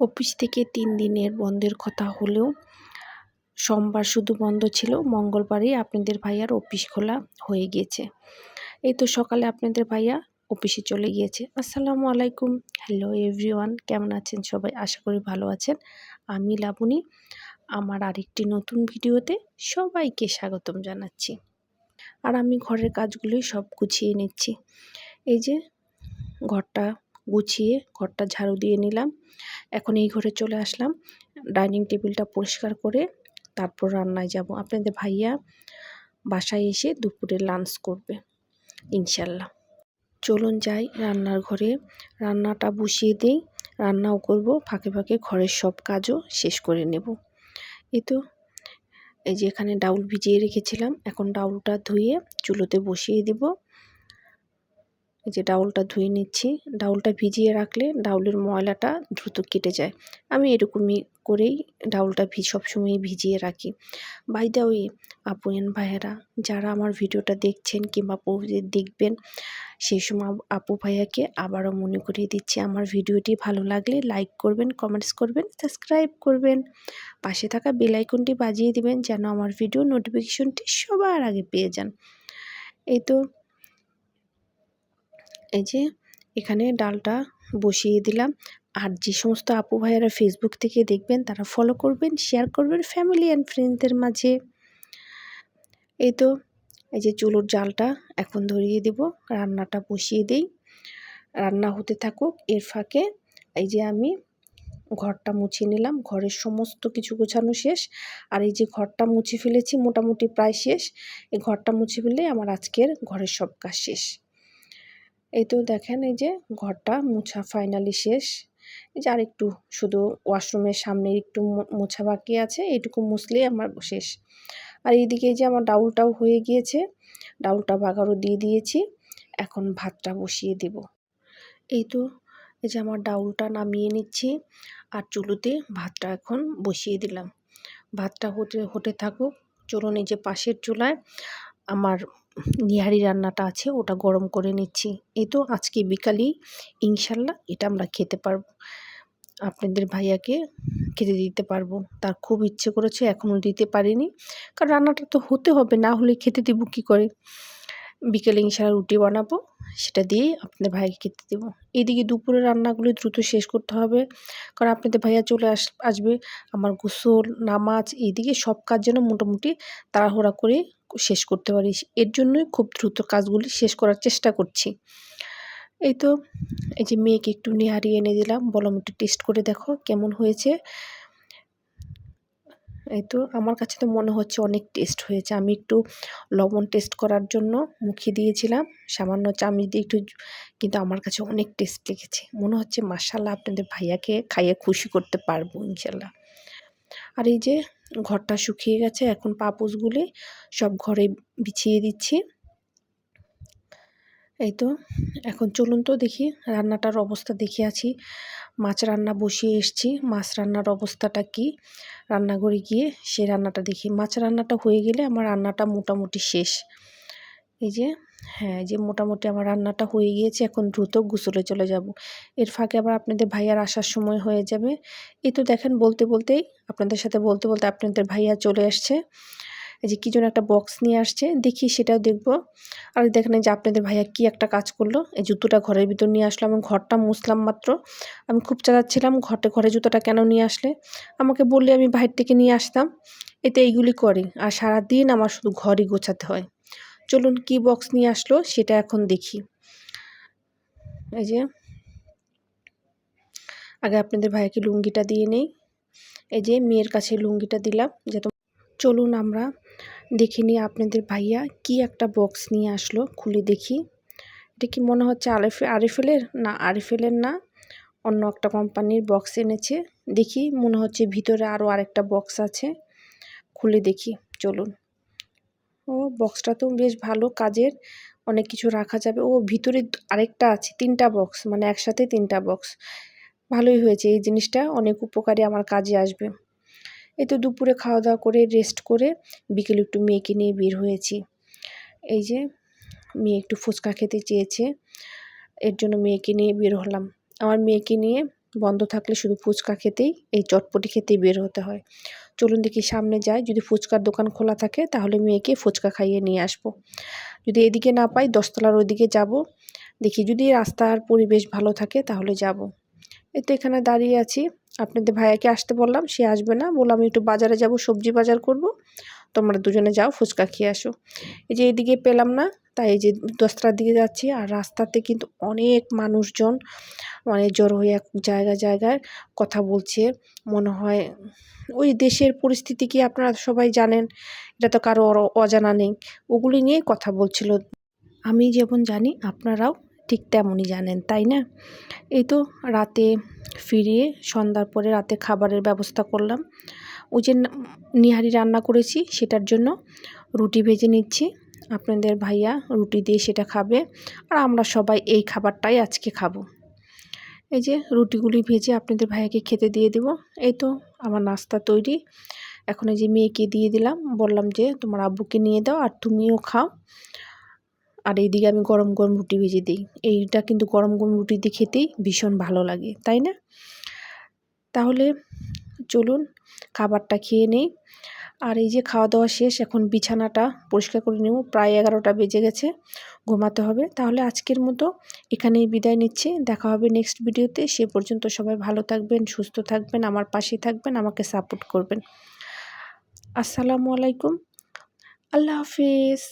Office থেকে তিন দিনের বন্ধের কথা হলেও সোমবার শুধু বন্ধ ছিল, মঙ্গলবারই আপনাদের ভাইয়ার অফিস খোলা হয়ে গিয়েছে। এই তো সকালে আপনাদের ভাইয়া অফিসে চলে গিয়েছে। আসসালামু আলাইকুম। হ্যালো এভরিওয়ান, কেমন আছেন সবাই? আশা করি ভালো আছেন। আমি লাবণী। আমার আরেকটি নতুন ভিডিওতে সবাইকে স্বাগতম জানাচ্ছি। আর আমি ঘরের কাজগুলোই সব গুছিয়ে নিচ্ছি। এই যে ঘরটা গুছিয়ে ঘরটা ঝাড়ু দিয়ে নিলাম। এখন এই ঘরে চলে আসলাম। ডাইনিং টেবিলটা পরিষ্কার করে তারপর রান্নায় যাব। আপনাদের ভাইয়া বাসায় এসে দুপুরে লাঞ্চ করবে, ইনশাল্লাহ। চলুন যাই রান্নার ঘরে। রান্নাটা বসিয়ে দিই, রান্নাও করব, ফাঁকে ফাঁকে ঘরের সব কাজও শেষ করে নেব। এই তো, এই যে এখানে ডাউল ভিজিয়ে রেখেছিলাম, এখন ডাউলটা ধুয়ে চুলোতে বসিয়ে দিব। যে ডাউলটা ধুয়ে নিচ্ছি। ডাউলটা ভিজিয়ে রাখলে ডাউলের ময়লাটা দ্রুত কেটে যায়। আমি এরকমই করেই ডাউলটা ভি সবসময় ভিজিয়ে রাখি। বাই দা ওয়ে আপুয়েন ভাইয়েরা, যারা আমার ভিডিওটা দেখছেন কিংবা দেখবেন, সেই সময় আপু ভাইয়াকে আবারও মনে করিয়ে দিচ্ছি, আমার ভিডিওটি ভালো লাগলে লাইক করবেন কমেন্টস করবেন সাবস্ক্রাইব করবেন। পাশে থাকা বেলাইকনটি বাজিয়ে দিবেন, যেন আমার ভিডিও নোটিফিকেশনটি সবার আগে পেয়ে যান। এই তো এই যে এখানে ডালটা বসিয়ে দিলাম। আর যে সমস্ত আপু ভাইয়ারা ফেসবুক থেকে দেখবেন, তারা ফলো করবেন শেয়ার করবেন ফ্যামিলি অ্যান্ড ফ্রেন্ডসদের মাঝে। এই তো, এই যে চুলোর জালটা এখন ধরিয়ে দেব, রান্নাটা বসিয়ে দিই। রান্না হতে থাকুক, এর ফাঁকে এই যে আমি ঘরটা মুছে নিলাম, ঘরের সমস্ত কিছু গোছানো শেষ। আর এই যে ঘরটা মুছে ফেলেছি, মোটামুটি প্রায় শেষ। এই ঘরটা মুছে ফেললে আমার আজকের ঘরের সব কাজ শেষ। এই তো দেখেন, এই যে ঘরটা মোছা ফাইনালি শেষ। এই যে আর একটু শুধু ওয়াশরুমের সামনে একটু মোছা বাকি আছে, এইটুকু মুছলেই আমার শেষ। আর এইদিকে যে আমার ডাউলটাও হয়ে গিয়েছে, ডাউলটা বাগারও দিয়ে দিয়েছি, এখন ভাতটা বসিয়ে দেব। এই তো, এই যে আমার ডাউলটা নামিয়ে নিচ্ছি, আর চুলোতে ভাতটা এখন বসিয়ে দিলাম। ভাতটা হতে হতে থাকুক, চলুন এই যে পাশের চুলায়, আমার নিহারি রান্নাটা আছে, ওটা গরম করে নিচ্ছি। এই তো আজকে বিকালেই ইনশাল্লাহ এটা আমরা খেতে পারব। আপনাদের ভাইয়াকে খেতে দিতে পারব। তার খুব ইচ্ছে করেছে এখনও দিতে পারিনি। কারণ রান্নাটা তো হতে হবে, না হলে খেতে দেবো কী করে? বিকেলে ইনশাল্লাহ রুটি বানাবো। সেটা দিয়েই আপনাদের ভাইকে খেতে দেবো। এদিকে দুপুরে রান্নাগুলি দ্রুত শেষ করতে হবে। কারণ আপনাদের ভাইয়া চলে আস, আসবে। আমার গোসল, নামাজ এদিকে সব কাজ যেন মোটামুটি তাড়াহুড়া করে শেষ করতে পারি। এর জন্যই খুব দ্রুত কাজগুলি শেষ করার চেষ্টা করছি। এই তো, এই যে মেয়েকে একটু নেহারি এনে দিলাম। বললাম একটু টেস্ট করে দেখো কেমন হয়েছে। এই তো আমার কাছে তো মনে হচ্ছে অনেক টেস্ট হয়েছে। আমি একটু লবণ টেস্ট করার জন্য মুখে দিয়েছিলাম, সামান্য চামচ দিয়ে একটু কিন্তু আমার কাছে অনেক টেস্ট লেগেছে। মনে হচ্ছে মাসাল্লাহ আপনাদের ভাইয়াকে খাইয়ে খুশি করতে পারব ইনশাল্লাহ আর এই যে ঘরটা শুকিয়ে গেছে, এখন পাপোশগুলি সব ঘরে বিছিয়ে দিচ্ছি। এই তো, এখন চলুন তো দেখি রান্নাটার অবস্থা দেখে আছি মাছ রান্না বসিয়ে এসছি, মাছ রান্নার অবস্থাটা কি? রান্নাঘরে গিয়ে সে রান্নাটা দেখি। মাছ রান্নাটা হয়ে গেলে আমার রান্নাটা মোটামুটি শেষ। এই যে হ্যাঁ যে মোটামুটি আমার রান্নাটা হয়ে গিয়েছে, এখন দ্রুত গুসলে চলে যাব। এর ফাঁকে আবার আপনাদের ভাইয়ার আসার সময় হয়ে যাবে। এই তো দেখেন, বলতে বলতেই, আপনাদের সাথে বলতে বলতে আপনাদের ভাইয়া চলে আসছে। এই যে কী যেন একটা বক্স নিয়ে আসছে, দেখি সেটাও দেখব। আর দেখেন যে আপনাদের ভাইয়া কি একটা কাজ করল, এই জুতোটা ঘরের ভিতর নিয়ে আসলো। আমি ঘরটা মুছলাম মাত্র। আমি খুব চালাচ্ছিলাম ঘরটা ঘরে জুতোটা কেন নিয়ে আসলে? আমাকে বললে আমি বাইর থেকে নিয়ে আসতাম। এতে এইগুলি করে। আর সারা দিন আমার শুধু ঘরই গোছাতে হয়। চলুন কি বক্স নিয়ে আসলো, সেটা এখন দেখি। এই যে। আগে আপনাদের ভাইয়াকে লুঙ্গিটা দিয়ে নেই। এই যে মেয়ের কাছে লুঙ্গিটা দিলাম, যাতে চলুন আমরা দেখে নিই আপনাদের ভাইয়া কি একটা বক্স নিয়ে আসলো, খুলে দেখি। এটা কি মনে হচ্ছে আরিফ, আরিফেলের? না, আরেফেলের না। অন্য একটা কোম্পানির বক্স এনেছে। দেখি, মনে হচ্ছে ভিতরে আরও আরেকটা বক্স আছে। খুলে দেখি, চলুন। ও বক্সটা তো বেশ ভালো কাজের। অনেক কিছু রাখা যাবে। ও, ভিতরে আরেকটা আছে, তিনটা বক্স মানে একসাথে তিনটা বক্স ভালোই হয়েছে এই জিনিসটা। অনেক উপকারী আমার কাজে আসবে। এই তো দুপুরে খাওয়া দাওয়া করে রেস্ট করে বিকেলে একটু মেয়েকে নিয়ে বের হয়েছি। এই যে, মেয়ে একটু ফুচকা খেতে চেয়েছে। এর জন্য মেয়েকে নিয়ে বের হলাম। আমার মেয়েকে নিয়ে বন্ধ থাকলে শুধু ফুচকা খেতেই, এই চটপটি খেতেই বের হতে হয়। চলুন দেখি সামনে যাই। যদি ফুচকার দোকান খোলা থাকে, তাহলে মেয়েকে ফুচকা খাইয়ে নিয়ে আসব। যদি এদিকে না পাই, দশতলার ওইদিকে যাব। দেখি যদি রাস্তার পরিবেশ ভালো থাকে, তাহলে যাব। এই তো এখানে দাঁড়িয়ে আছি। আপনাদের ভাইয়াকে আসতে বললাম, সে আসবে না। বললাম একটু বাজারে যাব, সবজি বাজার করব। তোমরা দুজনে যাও, ফুচকা খেয়ে আসো। এই যে এদিকে পেলাম না, তাই এই যে দশটার দিকে যাচ্ছি। আর রাস্তাতে কিন্তু অনেক মানুষজন মানে জড়ো হয়ে এক জায়গায় জায়গায় কথা বলছে। মনে হয়, ওই দেশের পরিস্থিতি কি আপনারা সবাই জানেন? এটা তো কারও অজানা নেই। ওগুলি নিয়ে কথা বলছিল। আমি যেমন জানি, আপনারাও ঠিক তেমনই জানেন, তাই না? এই তো রাতে ফিরিয়ে সন্ধ্যার পরে রাতে খাবারের ব্যবস্থা করলাম। ওই যে নিহারি রান্না করেছি সেটার জন্য রুটি ভেজে নিচ্ছি। আপনাদের ভাইয়া রুটি দিয়ে সেটা খাবে আর আমরা সবাই এই খাবারটাই আজকে খাব। এই যে রুটিগুলি ভেজে আপনাদের ভাইয়াকে খেতে দিয়ে দেব। এই তো আমার নাস্তা তৈরি। এখন এই যে মেয়েকে দিয়ে দিলাম। বললাম যে তোমার আব্বুকে নিয়ে দাও আর তুমিও খাও। আর এইদিকে আমি গরম গরম রুটি ভেজে দিই। এইটা কিন্তু গরম গরম রুটি দিয়ে খেতেই ভীষণ ভালো লাগে, তাই না? তাহলে চলুন খাবারটা খেয়ে নেই। আর এই যে খাওয়া দাওয়া শেষ, এখন বিছানাটা পরিষ্কার করে নেব। প্রায় এগারোটা বেজে গেছে, ঘুমাতে হবে। তাহলে আজকের মতো এখানেই বিদায় নিচ্ছি। দেখা হবে নেক্সট ভিডিওতে। সে পর্যন্ত সবাই ভালো থাকবেন, সুস্থ থাকবেন, আমার পাশে থাকবেন, আমাকে সাপোর্ট করবেন। আসসালামু আলাইকুম। আল্লাহ হাফিজ।